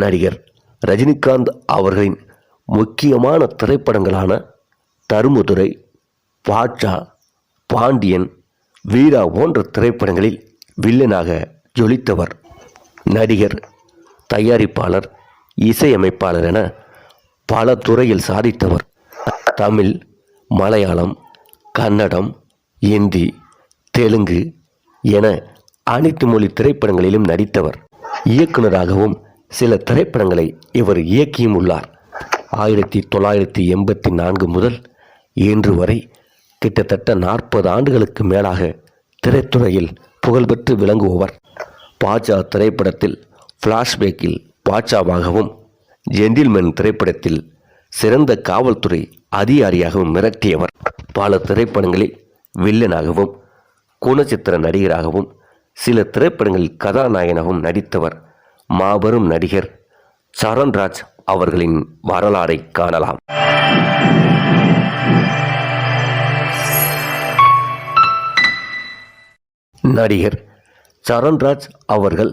நடிகர் ரஜினிகாந்த் அவர்களின் முக்கியமான திரைப்படங்களான தருமதுரை பாட்சா பாண்டியன் வீரா போன்ற திரைப்படங்களில் வில்லனாக ஜொலித்தவர். நடிகர் தயாரிப்பாளர் இசையமைப்பாளர் என பல துறையில் சாதித்தவர். தமிழ் மலையாளம் கன்னடம் இந்தி தெலுங்கு என அனைத்து மொழி திரைப்படங்களிலும் நடித்தவர். இயக்குனராகவும் சில திரைப்படங்களை இவர் இயக்கியும் உள்ளார். ஆயிரத்தி தொள்ளாயிரத்தி எண்பத்தி நான்கு முதல் இன்று வரை கிட்டத்தட்ட நாற்பது ஆண்டுகளுக்கு மேலாக திரைத்துறையில் புகழ்பெற்று விளங்குபவர். பாட்சா திரைப்படத்தில் ஃப்ளாஷ்பேக்கில் பாட்சாவாகவும் ஜென்டில்மேன் திரைப்படத்தில் சிறந்த காவல்துறை அதிகாரியாகவும் மிரட்டியவர். பல திரைப்படங்களில் வில்லனாகவும் குணச்சித்திர நடிகராகவும் சில திரைப்படங்களில் கதாநாயகனாகவும் நடித்தவர் மாபெரும் நடிகர் சரண்ராஜ் அவர்களின் வரலாறை காணலாம். நடிகர் சரண்ராஜ் அவர்கள்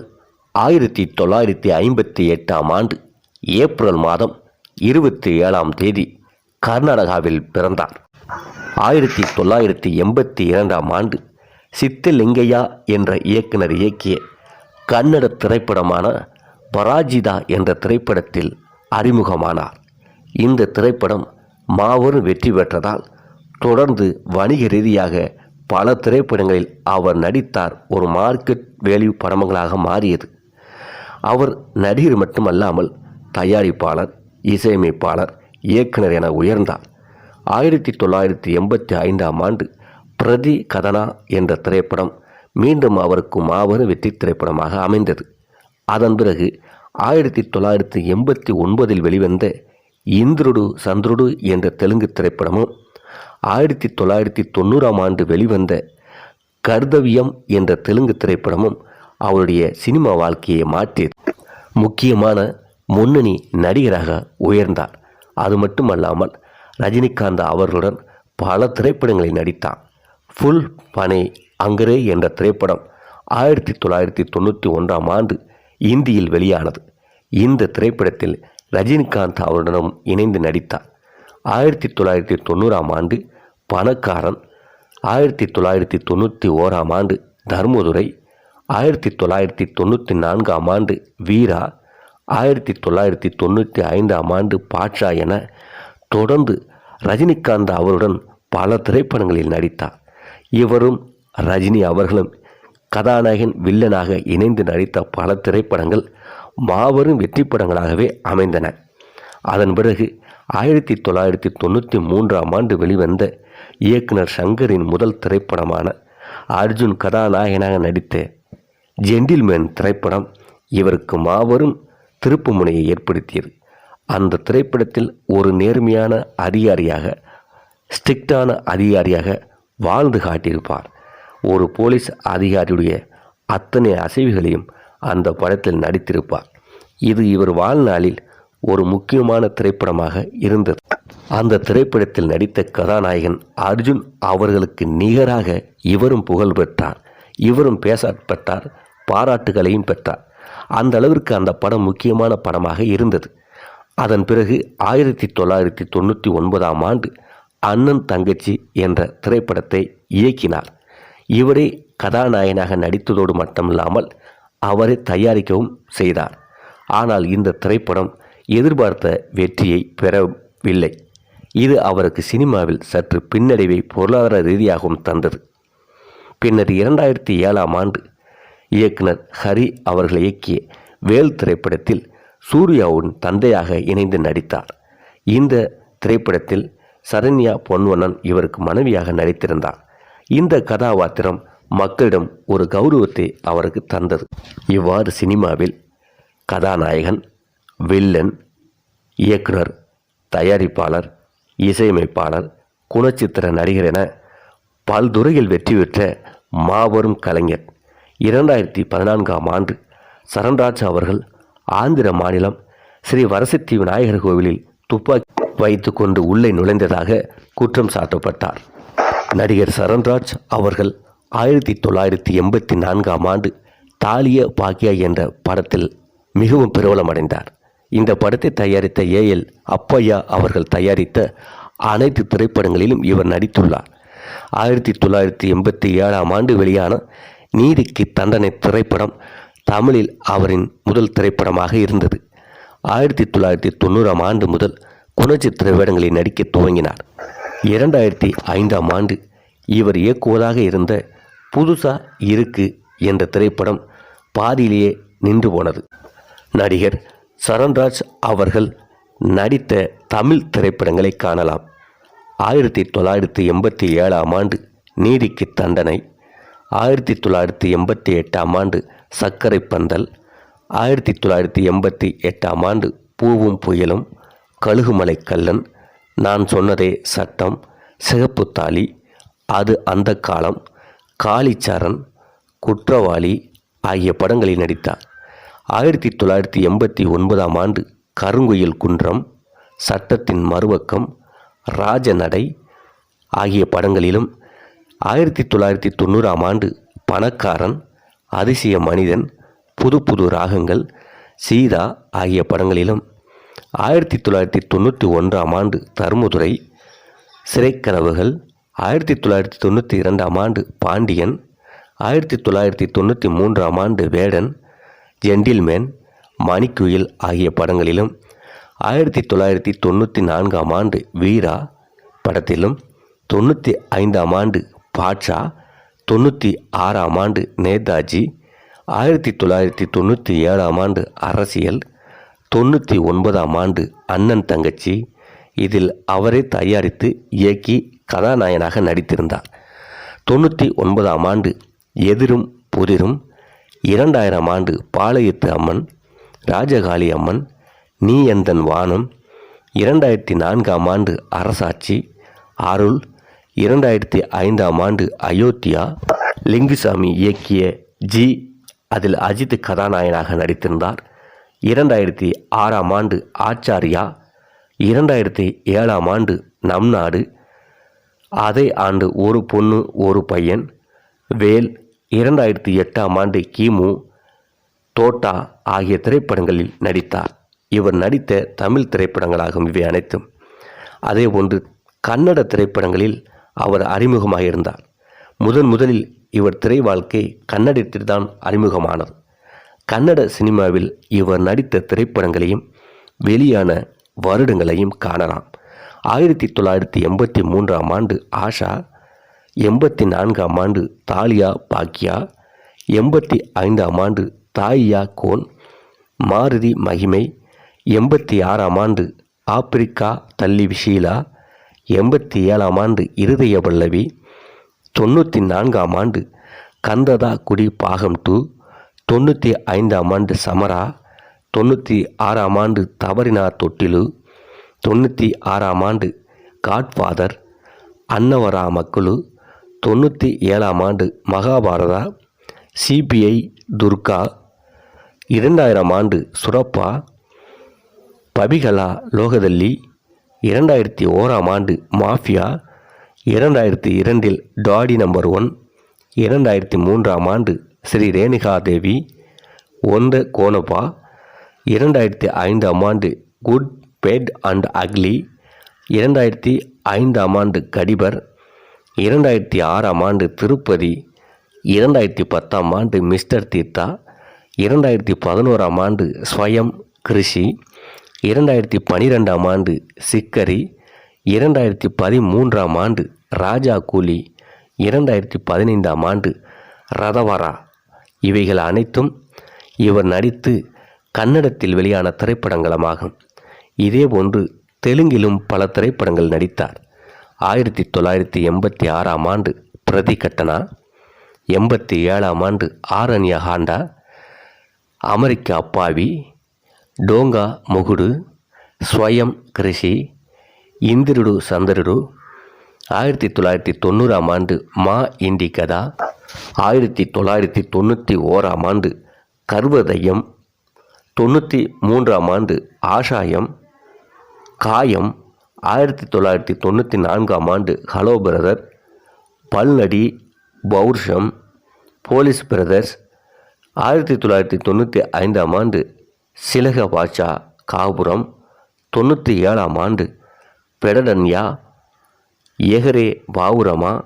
ஆயிரத்தி தொள்ளாயிரத்தி ஐம்பத்தி எட்டாம் ஆண்டு ஏப்ரல் மாதம் இருபத்தி ஏழாம் தேதி கர்நாடகாவில் பிறந்தார். ஆயிரத்தி தொள்ளாயிரத்தி எண்பத்தி இரண்டாம் ஆண்டு சித்தலிங்கையா என்ற இயக்குனர் இயக்கிய கன்னட திரைப்படமான பராஜிதா என்ற திரைப்படத்தில் அறிமுகமானார். இந்த திரைப்படம் மாபெரும் வெற்றி பெற்றதால் தொடர்ந்து வணிக ரீதியாக பல திரைப்படங்களில் அவர் நடித்தார். ஒரு மார்க்கெட் வேல்யூ படமங்களாக மாறியது. அவர் நடிகர் மட்டுமல்லாமல் தயாரிப்பாளர் இசையமைப்பாளர் இயக்குனர் என உயர்ந்தார். ஆயிரத்தி தொள்ளாயிரத்தி எண்பத்தி ஐந்தாம் ஆண்டு பிரதி கதனா என்ற திரைப்படம் மீண்டும் அவருக்கு மாபெரும் வெற்றி திரைப்படமாக அமைந்தது. அதன் பிறகு ஆயிரத்தி தொள்ளாயிரத்தி எண்பத்தி ஒன்பதில் வெளிவந்த இந்திருடு சந்திருடு என்ற தெலுங்கு திரைப்படமும் ஆயிரத்தி தொள்ளாயிரத்தி தொண்ணூறாம் ஆண்டு வெளிவந்த கர்தவியம் என்ற தெலுங்கு திரைப்படமும் அவருடைய சினிமா வாழ்க்கையை மாற்றியது. முக்கியமான முன்னணி நடிகராக உயர்ந்தார். அது மட்டுமல்லாமல் ரஜினிகாந்த் அவர்களுடன் பல திரைப்படங்களில் நடித்தான் ஃபுல் பனை அங்கரே என்ற திரைப்படம் ஆயிரத்தி தொள்ளாயிரத்தி தொண்ணூற்றி ஒன்றாம் ஆண்டு இந்தியில் வெளியானது. இந்த திரைப்படத்தில் ரஜினிகாந்த் அவருடனும் இணைந்து நடித்தார். ஆயிரத்தி தொள்ளாயிரத்தி தொண்ணூறாம் ஆண்டு பணக்காரன். ஆயிரத்தி தொள்ளாயிரத்தி தொண்ணூற்றி ஓராம் ஆண்டு தர்மதுரை. ஆயிரத்தி தொள்ளாயிரத்தி தொண்ணூற்றி நான்காம் ஆண்டு வீரா. ஆயிரத்தி தொள்ளாயிரத்தி தொண்ணூற்றி ஐந்தாம் ஆண்டு பாட்ஷா என தொடர்ந்து ரஜினிகாந்த் அவருடன் பல திரைப்படங்களில் நடித்தார். இவரும் ரஜினி அவர்களும் கதாநாயகன் வில்லனாக இணைந்து நடித்த பல திரைப்படங்கள் மாபெரும் வெற்றி படங்களாகவே அமைந்தன. அதன் பிறகு ஆயிரத்தி தொள்ளாயிரத்தி தொண்ணூற்றி மூன்றாம் ஆண்டு வெளிவந்த இயக்குனர் சங்கரின் முதல் திரைப்படமான அர்ஜுன் கதாநாயகனாக நடித்த ஜென்டில்மேன் திரைப்படம் இவருக்கு மாபெரும் திருப்பு முனையை ஏற்படுத்தியது. அந்த திரைப்படத்தில் ஒரு நேர்மையான அதிகாரியாக ஸ்ட்ரிக்டான அதிகாரியாக வாழ்ந்து காட்டியிருப்பார். ஒரு போலீஸ் அதிகாரியுடைய அத்தனை அசைவுகளையும் அந்த படத்தில் நடித்திருப்பார். இது இவர் வாழ்நாளில் ஒரு முக்கியமான திரைப்படமாக இருந்தது. அந்த திரைப்படத்தில் நடித்த கதாநாயகன் அர்ஜுன் அவர்களுக்கு நிகராக இவரும் புகழ் பெற்றார். இவரும் பேசப்பட்டார் பாராட்டுகளையும் பெற்றார். அந்த அளவிற்கு அந்த படம் முக்கியமான படமாக இருந்தது. அதன் பிறகு ஆயிரத்தி தொள்ளாயிரத்தி தொண்ணூற்றி ஒன்பதாம் ஆண்டு அண்ணன் தங்கச்சி என்ற திரைப்படத்தை இயக்கினார். இவரே கதாநாயகனாக நடித்ததோடு மட்டுமில்லாமல் அவரை தயாரிக்கவும் செய்தார். ஆனால் இந்த திரைப்படம் எதிர்பார்த்த வெற்றியை பெறவில்லை. இது அவருக்கு சினிமாவில் சற்று பின்னடைவை பொருளாதார ரீதியாகவும் தந்தது. பின்னர் இரண்டாயிரத்தி ஏழாம் ஆண்டு இயக்குனர் ஹரி அவர்கள் இயக்கிய வேல் திரைப்படத்தில் சூர்யாவுடன் தந்தையாக இணைந்து நடித்தார். இந்த திரைப்படத்தில் சரண்யா பொன்வண்ணன் இவருக்கு மனைவியாக நடித்திருந்தார். இந்த கதாபாத்திரம் மக்களிடம் ஒரு கௌரவத்தை அவருக்கு தந்தது. இவ்வாறு சினிமாவில் கதாநாயகன் வில்லன் இயக்குனர் தயாரிப்பாளர் இசையமைப்பாளர் குணச்சித்திர நடிகர் என பல்துறையில் வெற்றி பெற்ற மாபெரும் கலைஞர். இரண்டாயிரத்தி பதினான்காம் ஆண்டு சரண்ராஜ் அவர்கள் ஆந்திர மாநிலம் ஸ்ரீ வரசத்தி விநாயகர் கோவிலில் துப்பாக்கி வைத்துக்கொண்டு உள்ளே நுழைந்ததாக குற்றம் சாட்டப்பட்டார். நடிகர் சரண்ராஜ் அவர்கள் ஆயிரத்தி தொள்ளாயிரத்தி எண்பத்தி நான்காம் ஆண்டு தாலிய பாக்கியா என்ற படத்தில் மிகவும் பிரபலமடைந்தார் இந்த படத்தை தயாரித்த ஏஎல் அப்பையா அவர்கள் தயாரித்த அனைத்து திரைப்படங்களிலும் இவர் நடித்துள்ளார். ஆயிரத்தி தொள்ளாயிரத்தி எண்பத்தி ஏழாம் ஆண்டு வெளியான நீதிக்கு தண்டனை திரைப்படம் தமிழில் அவரின் முதல் திரைப்படமாக இருந்தது. ஆயிரத்தி தொள்ளாயிரத்தி தொண்ணூறாம் ஆண்டு முதல் குணச்சித்திர வேடங்களில் நடிக்க துவங்கினார். இரண்டாயிரத்தி ஐந்தாம் ஆண்டு இவர் இயக்குவதாக இருந்த புதுசா இருக்கு என்ற திரைப்படம் பாதியிலேயே நின்று போனது. நடிகர் சரண்ராஜ் அவர்கள் நடித்த தமிழ் திரைப்படங்களை காணலாம். ஆயிரத்தி தொள்ளாயிரத்தி எண்பத்தி ஏழாம் ஆண்டு நீதிக்கு தண்டனை. ஆயிரத்தி தொள்ளாயிரத்தி எண்பத்தி எட்டாம் ஆண்டு சர்க்கரை பந்தல். ஆயிரத்தி தொள்ளாயிரத்தி எண்பத்தி எட்டாம் ஆண்டு பூவும் புயலும் கழுகுமலை கல்லன். நான் சொன்னதே சட்டம் சிகப்பு தாலி அது அந்த காலம் காளிச்சரண் குற்றவாளி ஆகிய படங்களில் நடித்தார். ஆயிரத்தி தொள்ளாயிரத்தி எண்பத்தி ஒன்பதாம் ஆண்டு கருங்குயில் குன்றம் சட்டத்தின் மறுபக்கம் ராஜநடை ஆகிய படங்களிலும் ஆயிரத்தி தொள்ளாயிரத்தி தொண்ணூறாம் ஆண்டு பணக்காரன் அதிசய மனிதன் புது புது ராகங்கள் சீதா ஆகிய படங்களிலும் ஆயிரத்தி தொள்ளாயிரத்தி தொண்ணூற்றி ஒன்றாம் ஆண்டு தருமதுரை சிறைக்கனவுகள் ஆயிரத்தி தொள்ளாயிரத்தி தொண்ணூற்றி இரண்டாம் ஆண்டு பாண்டியன் ஆயிரத்தி தொள்ளாயிரத்தி தொண்ணூற்றி மூன்றாம் ஆண்டு வேடன் ஜென்டில்மேன் மணிக்குயில் ஆகிய படங்களிலும் ஆயிரத்தி தொள்ளாயிரத்தி தொண்ணூற்றி நான்காம் ஆண்டு வீரா படத்திலும் தொண்ணூற்றி ஐந்தாம் ஆண்டு பாட்ஷா தொண்ணூற்றி ஆறாம் ஆண்டு நேதாஜி ஆயிரத்தி தொள்ளாயிரத்தி தொண்ணூற்றி ஏழாம் ஆண்டு அரசியல் தொண்ணூற்றி ஒன்பதாம் ஆண்டு அண்ணன் தங்கச்சி இதில் அவரே தயாரித்து இயக்கி கதாநாயகனாக நடித்திருந்தார். தொண்ணூற்றி ஒன்பதாம் ஆண்டு எதிரும் புதிரும் இரண்டாயிரம் ஆண்டு பாளையத்து அம்மன் ராஜகாளி அம்மன் நீ எந்தன் வானம் இரண்டாயிரத்தி நான்காம் ஆண்டு அரசாட்சி அருள் இரண்டாயிரத்தி ஐந்தாம் ஆண்டு அயோத்தியா லிங்குசாமி இயக்கிய ஜி அதில் அஜித் கதாநாயகனாக நடித்திருந்தார். இரண்டாயிரத்தி ஆறாம் ஆண்டு ஆச்சாரியா இரண்டாயிரத்தி ஏழாம் ஆண்டு நம் நாடு. அதே ஆண்டு ஒரு பொண்ணு ஒரு பையன். வேல் இரண்டாயிரத்தி எட்டாம் ஆண்டு கிமு தோட்டா ஆகிய திரைப்படங்களில் நடித்தார். இவர் நடித்த தமிழ் திரைப்படங்களாகும் இவை அனைத்தும். அதே போன்று கன்னட திரைப்படங்களில் அவர் அறிமுகமாக இருந்தார் முதன் முதலில் இவர் திரை வாழ்க்கை கன்னடத்தில்தான் அறிமுகமானது. கன்னட சினிமாவில் இவர் நடித்த திரைப்படங்களையும் வெளியான வருடங்களையும் காணலாம். ஆயிரத்தி தொள்ளாயிரத்தி எண்பத்தி மூன்றாம் ஆண்டு ஆஷா எண்பத்தி நான்காம் ஆண்டு தாலியா பாக்கியா எண்பத்தி ஐந்தாம் ஆண்டு தாயியா கோன் மாருதி மகிமை எண்பத்தி ஆறாம் ஆண்டு ஆப்பிரிக்கா தள்ளி விஷீலா எண்பத்தி ஏழாம் ஆண்டு இருதய பல்லவி தொண்ணூற்றி நான்காம் ஆண்டு கந்ததா குடி பாகம் டூ தொண்ணூற்றி ஐந்தாம் ஆண்டு சமரா தொண்ணூற்றி ஆறாம் ஆண்டு தவறினா தொட்டிலு தொண்ணூற்றி ஆறாம் ஆண்டு காட்ஃபாதர் அன்னவரா மக்களு தொண்ணூற்றி ஏழாம் ஆண்டு மகாபாரதா சிபிஐ துர்கா இரண்டாயிரம் ஆண்டு சுரப்பா பபிகலா லோகதல்லி இரண்டாயிரத்தி ஓராம் ஆண்டு மாஃபியா இரண்டாயிரத்தி இரண்டில் டாடி நம்பர் ஒன் இரண்டாயிரத்தி மூன்றாம் ஆண்டு ஸ்ரீ ரேணுகா தேவி ஒன்ற கோனப்பா இரண்டாயிரத்தி ஐந்தாம் ஆண்டு குட் பேட் அண்ட் அக்லி இரண்டாயிரத்தி ஐந்தாம் ஆண்டு கடிபர் இரண்டாயிரத்தி ஆறாம் ஆண்டு திருப்பதி இரண்டாயிரத்தி பத்தாம் ஆண்டு மிஸ்டர் தீர்த்தா இரண்டாயிரத்தி பதினோராம் ஆண்டு ஸ்வயம் கிருஷி இரண்டாயிரத்தி பனிரெண்டாம் ஆண்டு சிக்கரி இரண்டாயிரத்தி பதிமூன்றாம் ஆண்டு ராஜா கூலி இரண்டாயிரத்தி பதினைந்தாம் ஆண்டு ரதவரா. இவைகள் அனைத்தும் இவர் நடித்து கன்னடத்தில் வெளியான திரைப்படங்களமாகும். இதேபோன்று தெலுங்கிலும் பல திரைப்படங்கள் நடித்தார். ஆயிரத்தி தொள்ளாயிரத்தி எண்பத்தி ஆறாம் ஆண்டு பிரதி கட்டனா எண்பத்தி ஏழாம் ஆண்டு ஆரண்ய ஹாண்டா அமெரிக்க அப்பாவி டோங்கா முகுடு ஸ்வயம் கிருஷி இந்திருடு சந்திருடு ஆயிரத்தி தொள்ளாயிரத்தி தொண்ணூறாம் ஆண்டு மா இந்தி கதா. ஆயிரத்தி தொள்ளாயிரத்தி தொண்ணூற்றி ஓராம் ஆண்டு கர்வதயம். தொண்ணூற்றி மூன்றாம் ஆண்டு ஆஷாயம். காயம். ஆயிரத்தி தொள்ளாயிரத்தி தொண்ணூற்றி நான்காம் ஆண்டு ஹலோ பிரதர். பல்நடி பௌர்ஷம். Police brothers. ஆயிரத்தி தொள்ளாயிரத்தி தொண்ணூற்றி ஐந்தாம் ஆண்டு சிலக பாட்சா காபுரம். தொண்ணூற்றி ஏழாம் ஆண்டு பெடடன்யா எகரே வாவுரமா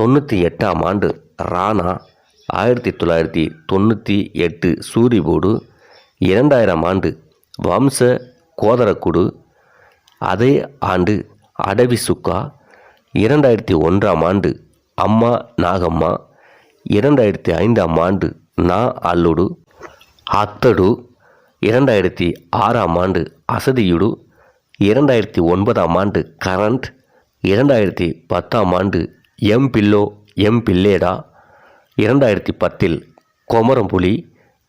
தொண்ணூற்றி எட்டாம் ஆண்டு ராணா ஆயிரத்தி தொள்ளாயிரத்தி தொண்ணூற்றி எட்டு சூரிபோடு. இரண்டாயிரம் ஆண்டு வம்ச கோதரக்குடு. அதே ஆண்டு அடவி சுக்கா. இரண்டாயிரத்தி ஒன்றாம் ஆண்டு அம்மா நாகம்மா. இரண்டாயிரத்தி ஐந்தாம் ஆண்டு நா அல்லுடு. அத்தடு. இரண்டாயிரத்தி ஆறாம் ஆண்டு அசதியுடு. இரண்டாயிரத்தி ஒன்பதாம் ஆண்டு கரண்ட். இரண்டாயிரத்தி பத்தாம் ஆண்டு எம் பில்லோ எம் பில்லேடா இரண்டாயிரத்தி பத்தில் கொமரம்புலி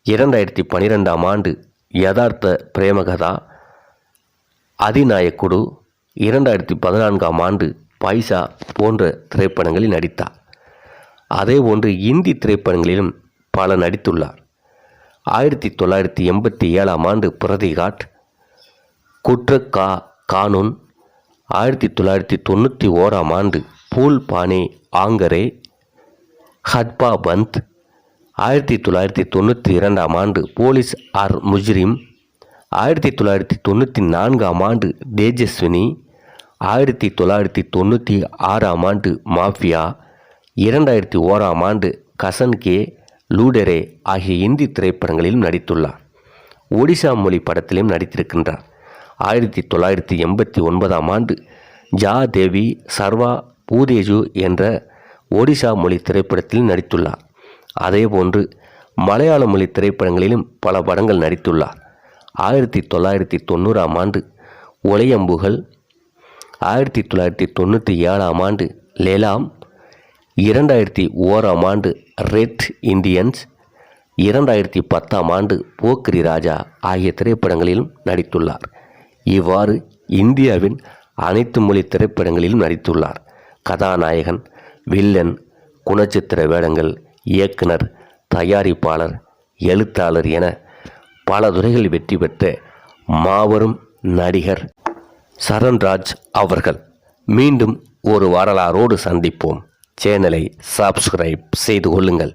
இரண்டாயிரத்தி பன்னிரெண்டாம் ஆண்டு யதார்த்த பிரேமகதா அதிநாயக்குடு இரண்டாயிரத்தி பதினான்காம் ஆண்டு பைசா போன்ற திரைப்படங்களில் நடித்தார். அதே போன்று இந்தி திரைப்படங்களிலும் பல நடித்துள்ளார். ஆயிரத்தி தொள்ளாயிரத்தி எண்பத்தி ஏழாம் ஆண்டு பிரதிகாட் குற்ற கா கானூன் ஆயிரத்தி தொள்ளாயிரத்தி தொண்ணூற்றி ஓராம் ஆண்டு பூல் பானே ஆங்கரே ஹட்பா பந்த். ஆயிரத்தி தொள்ளாயிரத்தி தொண்ணூற்றி இரண்டாம் ஆண்டு போலீஸ் ஆர் முஜ்ரிம். ஆயிரத்தி தொள்ளாயிரத்தி தொண்ணூற்றி நான்காம் ஆண்டு தேஜஸ்வினி. ஆயிரத்தி தொள்ளாயிரத்தி தொண்ணூற்றி ஆறாம் ஆண்டு மாஃபியா. இரண்டாயிரத்தி ஓராம் ஆண்டு கசன் கே. லூடரே ஆகிய இந்தி திரைப்படங்களிலும் நடித்துள்ளார். ஒடிசா மொழி படத்திலும் நடித்திருக்கின்றார். ஆயிரத்தி தொள்ளாயிரத்தி எண்பத்தி ஒன்பதாம் ஆண்டு ஜா தேவி சர்வா பூதேஜு என்ற ஒடிசா மொழி திரைப்படத்தில் நடித்துள்ளார். அதேபோன்று மலையாள மொழி திரைப்படங்களிலும் பல படங்கள் நடித்துள்ளார். ஆயிரத்தி தொள்ளாயிரத்தி தொண்ணூறாம் ஆண்டு ஒலையம்புகள் ஆயிரத்தி தொள்ளாயிரத்தி தொண்ணூற்றி ஏழாம் ஆண்டு லேலாம் இரண்டாயிரத்தி ஓராம் ஆண்டு ரெட் இந்தியன்ஸ் இரண்டாயிரத்தி பத்தாம் ஆண்டு போக்கிரி ராஜா ஆகிய திரைப்படங்களிலும் நடித்துள்ளார். இவ்வாறு இந்தியாவின் அனைத்து மொழி திரைப்படங்களிலும் நடித்துள்ளார். கதாநாயகன் வில்லன் குணச்சித்திர வேடங்கள் இயக்குனர் தயாரிப்பாளர் எழுத்தாளர் என பல துறைகளில் வெற்றி பெற்ற மாபெரும் நடிகர் சரண்ராஜ் அவர்கள். மீண்டும் ஒரு வரலாறோடு சந்திப்போம். சேனலை சப்ஸ்கிரைப் செய்து கொள்ளுங்கள்.